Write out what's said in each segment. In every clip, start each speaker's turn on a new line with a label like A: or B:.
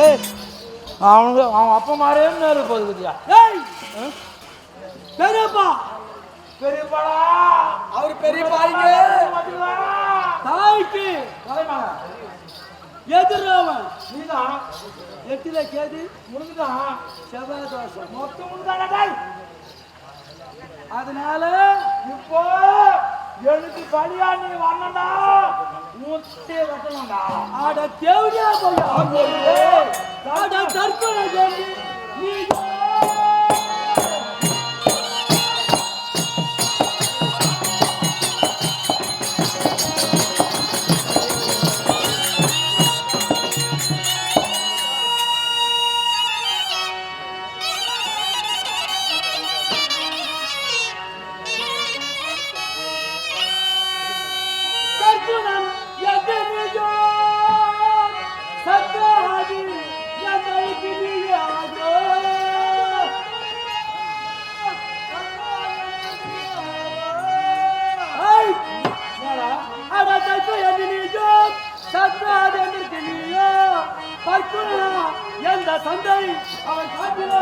A: ஏய் அவனுக்கு அவன் அப்பா மாதிரியே நேரு போகுது பத்தியா?
B: ஏய்! பெரியப்பா!
A: பெரியப்பாடா!
B: அவர் பெரியப்பாங்க
A: பாத்தீங்களா
B: தாய்க்கு! எதிர்றவன்
A: நீதான்
B: எட்டில கேது?
A: முடிஞ்சுதான்
B: செவ்வாய் தோஷம்.
A: மொத்தம் முடிஞ்சாடா
B: அதனால
A: இப்போ எனக்கு பலியா நீ வரணும்டா! முட்டே வெட்டணும்டா
B: ஆட தேவையா போய் ஆட தற்கொலை நீ சத்தாதி எதிரியோ தற்குணம் எந்த சந்தை? அவன் காட்டிலோ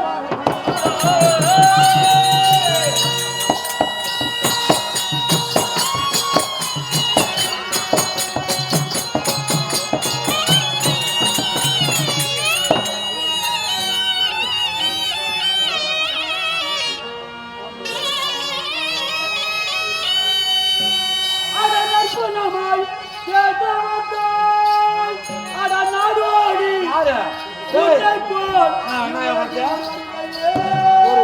A: ஒரு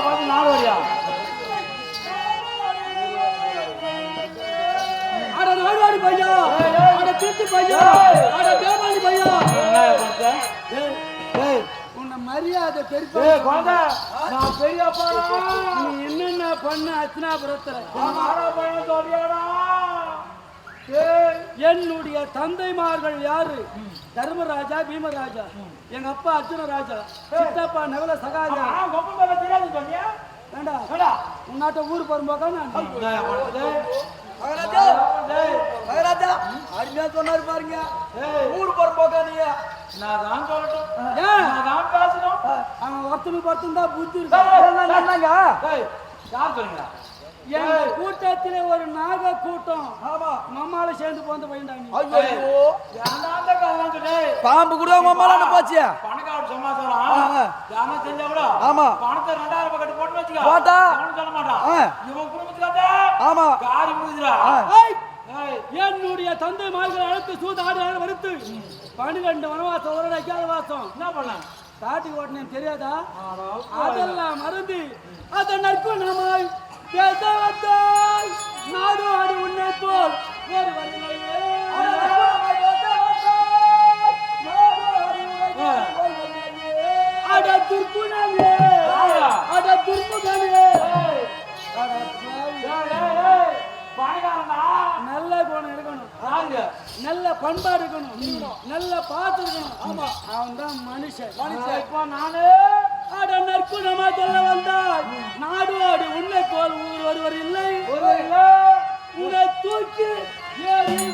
A: பார்த்து நாலு
B: அட நாடோடி பையா அட திருட்டு பையா அட பையா ஏய், உன்னை மரியாதை பெருப்பா
A: குழந்தை நான்
B: நீ என்னென்ன பண்ண அச்சனாபுரத்துல
A: சொல்றியாடா
B: என்னுடைய தந்தைமார்கள் யாரு? தர்மராஜா பீமராஜா. எங்க அப்பா அர்ஜுன ராஜா சித்தப்பா நவல சகாஜா வேண்டா உன்னாட்ட ஊர் போறம்போக்கா நான்
C: அருமையா சொன்னாரு பாருங்க. ஊர் போறப்போக்கா நீங்க
A: நான் தான் சொல்லட்டும். நான் தான் பேசணும்.
B: அவன் ஒருத்தனுக்கு ஒருத்தன் தான் புத்தி இருக்கு.
A: யார் சொல்றீங்களா
B: எங்க கூட்டத்திலே ஒரு நாக கூட்டம்
C: ஆமா.
B: மம்மால சேர்ந்து போந்த நீ.
C: ஐயோ. பாம்பு கூட மாமாலாம் போச்சு?
A: பணக்கார
C: ஆ,
A: சமாச்சாரம். யாரா செஞ்சா கூட
C: ஆமா.
A: பணத்தை ரெண்டாயிரம் ரூபாய் கட்டி போட்டு வச்சுக்க.
C: போட்டா?
A: சொல்ல மாட்டான். இவன் குடும்பத்துக்காக
C: ஆமா.
A: காரி
B: ஏய். என்னுடைய தந்தை மார்கள் அழைத்து சூதாடு வருத்து பன்னிரெண்டு வனவாசம் ஒரு அஜாத வாசம்.
A: என்ன பண்ண?
B: காட்டி ஓட்டினேன் தெரியாதா? அதெல்லாம் மறந்து அதை நற்பணமாய் பேச வந்தாய் நாடு ஆடி உன்னை போல். ஒரு வரலையே அட துர்க்குணமே அட நல்ல குணம் இருக்கணும் நல்ல பண்பாடு இருக்கணும் நல்ல பாத்து இருக்கணும் ஆமா அவன் தான் மனுஷன்.
A: மனுஷன். இப்போ நானே
B: நற்குணமா சொல்ல வந்தாய் நாடோடு உன்னை போல் ஊர் ஒருவர் இல்லை
A: ஒருவர் இல்ல.
B: உன்னை தூக்கி எறிவை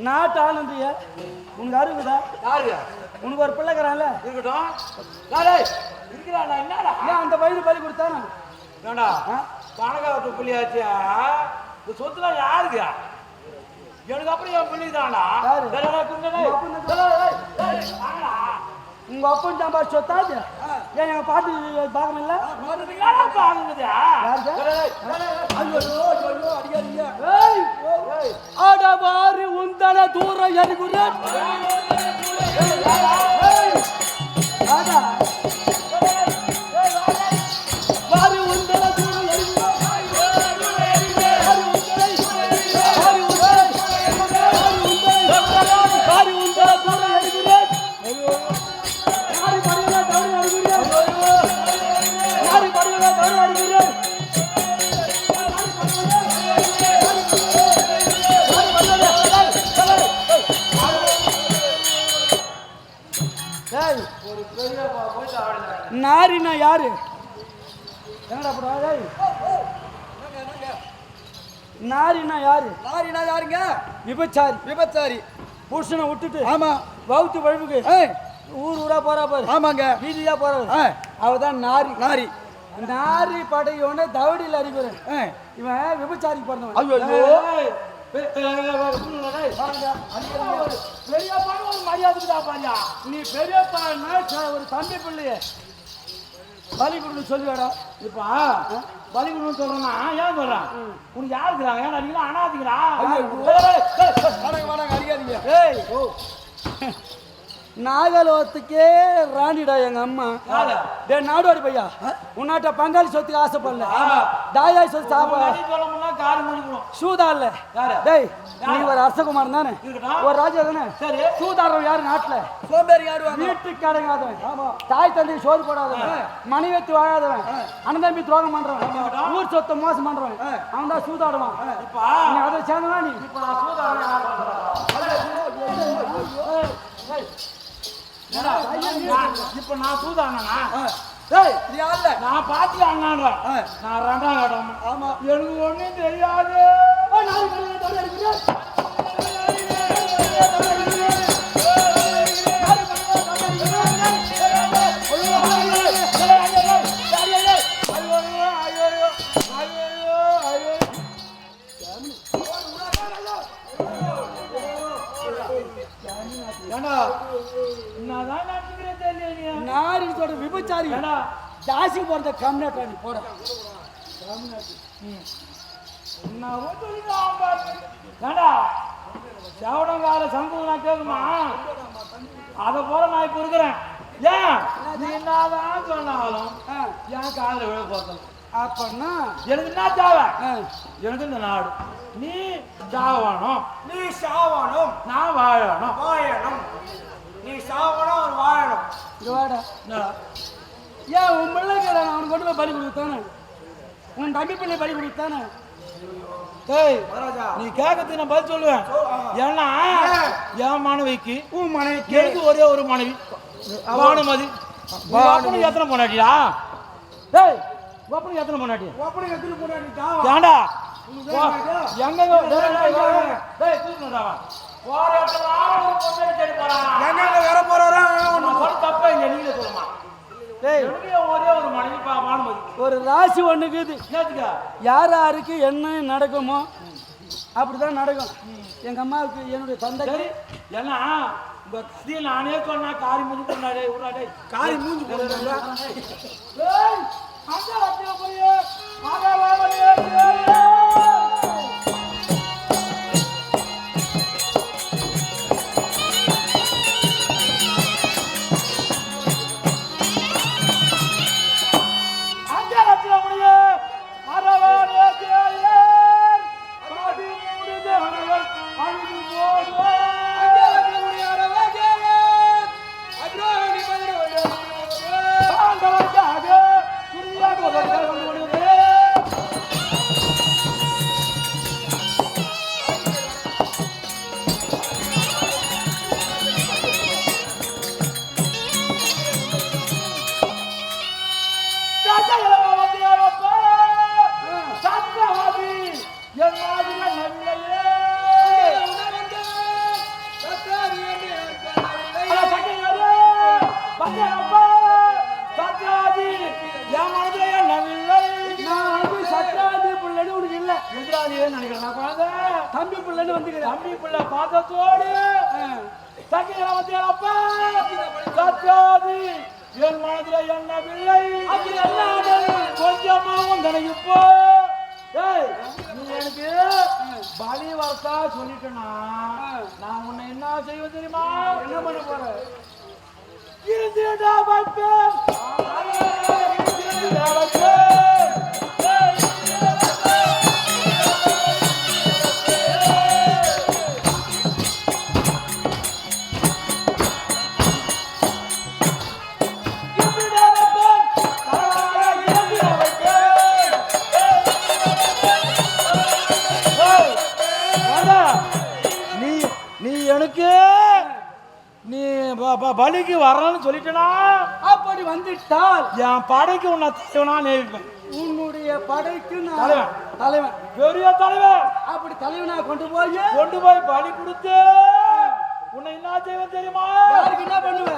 B: நாட்டு ஆனந்திய உனக்கு அறிவுதா
A: யாரு
B: உனக்கு ஒரு பிள்ளைக்கிறான்ல
A: இருக்கட்டும். டேய், இருக்கிறாடா என்னடா?
B: ஏன் அந்த வயது பலி கொடுத்தானா?
A: ஏண்டா? பணக்காரத்து புள்ளியாச்சியா இந்த சொத்துலாம் யாருக்கு எனக்கு அப்புறம் என் பிள்ளை தான்டா
B: யாரு? உங்க அப்பன் பாரு சொத்தா அது? ஏன் எங்க பாட்டு பார்க்கணும் இல்ல பாரு உந்தன தூரம் எரிகுறேன். நாரினா யாரு? என்னடா நாரினா யாரு?
C: நாரினா யாருங்க?
B: விபச்சாரி.
C: விபச்சாரி.
B: புருஷனை விட்டுட்டு
C: ஆமா.
B: வவுத்து
C: ஏய்,
B: ஊர் ஊரா போறா பாரு.
C: ஆமாங்க.
B: வீதியா போறாரு
C: ஆ,
B: அவதான் நாரி.
C: நாரி.
B: நாரி படையோட தவடியில் அறிவுறேன். இவன் விபச்சாரிக்கு பிறந்தவன். பெரியப்பா பெரியப்பா ஒரு தம்பி பிள்ளைய. பலி கொடுன்னு சொல்லுவாடா.
A: இப்ப பலி கொடுன்னு சொல்றேன்னா ஏன் சொல்றேன்? உனக்கு யாரு இருக்கிறாங்க? ஏன்னா நீங்க அனாதிக்கிறா
C: வாடகை வாடகை அடிக்காதீங்க.
B: ஏய். நாகலோகத்துக்கே ராணிடா எங்க அம்மா.
A: யாரு?
B: டே நாடோடி பையா. உன்னாட்ட பங்காளி சொத்துக்கு ஆசைப்படல. தாயாய் சொத்து சாப்பிட. சூதா இல்ல.
A: யாரு?
B: டேய் நீ ஒரு அரசகுமாரன் தானே. ஒரு ராஜா தானே. சூதாடுறவன் யாரு நாட்டுல?
C: சோம்பேறி ஆடுவாங்க
B: வீட்டுக்கு அடங்காதவன். தாய் தந்தை சோறு போடாதவன். மனைவித்து வாழாதவன். அண்ணன் தம்பி துரோகம் பண்றவன். ஊர் சொத்தை மோசம் பண்றவன். அவன் தான் சூதாடுவான் நீ அதை சேர்ந்தவா நீ?
A: யார் இப்ப நான்
C: ஆடல
A: நான் பாத்து அண்ணான்றேன்
C: ஆ.
A: நான் ரெண்டாம் இடம்.
C: ஆமா.
A: எனக்கு ஒண்ணும் தெரியாது.
B: ஜாஸ்தி போறத கம்மியா நீ போட.
A: பாரு. ஏண்டா செவடங்கால சம்பவம் நான் கேட்குமா அதை போல நான் இப்ப இருக்கிறேன். ஏன்? நீ என்னதான் சொன்னாலும் என் காதுல விழ போறது
B: அப்பன்னா?
A: எனக்கு என்ன தேவை? எனக்கு இந்த நாடு. நீ சாவணும்.
C: நீ சாவணும்.
A: நான் வாழணும்.
C: வாழணும். நீ சாவணும் அவர் வாழணும்
B: இங்க வாடா
A: என்னடா?
B: ஏன் உன் போய் பலி கொடுத்தானே? உன் தம்பி பிள்ளை பலி கொடுத்தானே?
A: நீ கேட்கறதுக்கு நான் பதில் சொல்லுவேன். ஏன்னா என் மனைவிக்கு
B: உன் மனைவிக்கு.
A: எனக்கு ஒரே ஒரு மனைவி. பானுமதி. அப்பனுக்கு எத்தனை பொண்டாட்டியா டேய் உங்க அப்பனுக்கு எத்தனை பொண்டாட்டி?
C: அப்படி எத்தனை போனாடிட்டா
A: ஏண்டா எங்க பொண்டாட்டி
C: எங்க வர போறாரா
A: தப்பா இல்ல நீங்களே சொல்லுமா. ஒரே
B: ராசி ஒண்ணுக்குது. யார் யாருக்கு என்ன நடக்குமோ அப்படிதான் நடக்கும். எங்க அம்மாவுக்கு என்னுடைய தந்தை
A: ஏன்னா உங்க கதையை நானே சொன்னா காரி மூஞ்சி
C: காரி மூஞ்சி
A: தனக்கு நீ எனக்கு பலி வரத்தா சொல்லிட்டேனா நான் உன்னை என்ன செய்வது தெரியுமா
B: என்ன பண்ண போற
A: இருந்துடா வைப்பேன் இருந்துடா வைப்பேன் ப- பலிக்கு வரணும்னு சொல்லிட்டேனா?
B: அப்படி வந்துட்டால்
A: என் படைக்கு உன்னை தலைவனா நேசிப்பேன்
B: உன்னுடைய படைக்கு நான்
A: தலைவன்.
B: தலைவன்.
A: பெரிய தலைவன்.
B: அப்படி தலைவனா கொண்டு போய்?
A: கொண்டு போய் பலி கொடுத்து உன்னை என்ன செய்வேன் தெரியுமா?
B: யாருக்கு என்ன பண்ணுவ?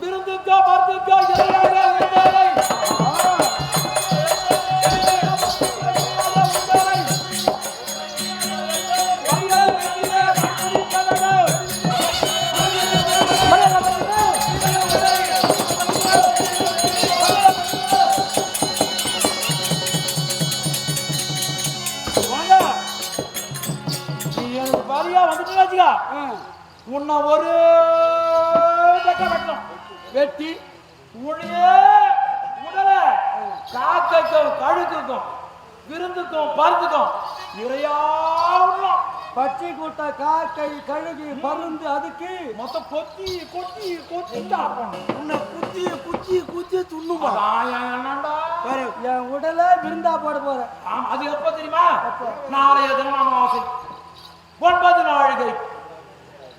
A: விருந்துக்கோ மருந்துக்கோ பலியா வந்துட்டு வச்சுக்கா. உன்னை ஒரு வெட்ட உடைய உடல காக்கைக்கும் கழுக்குக்கும் விருந்துக்கும் பருந்துக்கும் விடணும்
B: பச்சை கூட்ட காக்கை கழுகு பருந்து அதுக்கு.
A: மொத்தம் கொத்தி கொத்தி கொத்தி
C: உன்னை குத்தி குத்தி குத்தி துண்ணுமா?
A: என்
B: உடலை விருந்தா போட போற
A: ஆமா, அது எப்ப தெரியுமா? நாளைய தினம் அமாவாசை. ஒன்பது நாழிகை.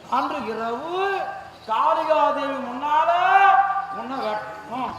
A: அன்று இரவு காளிகாதேவி முன்னால உன்ன வெட்டும்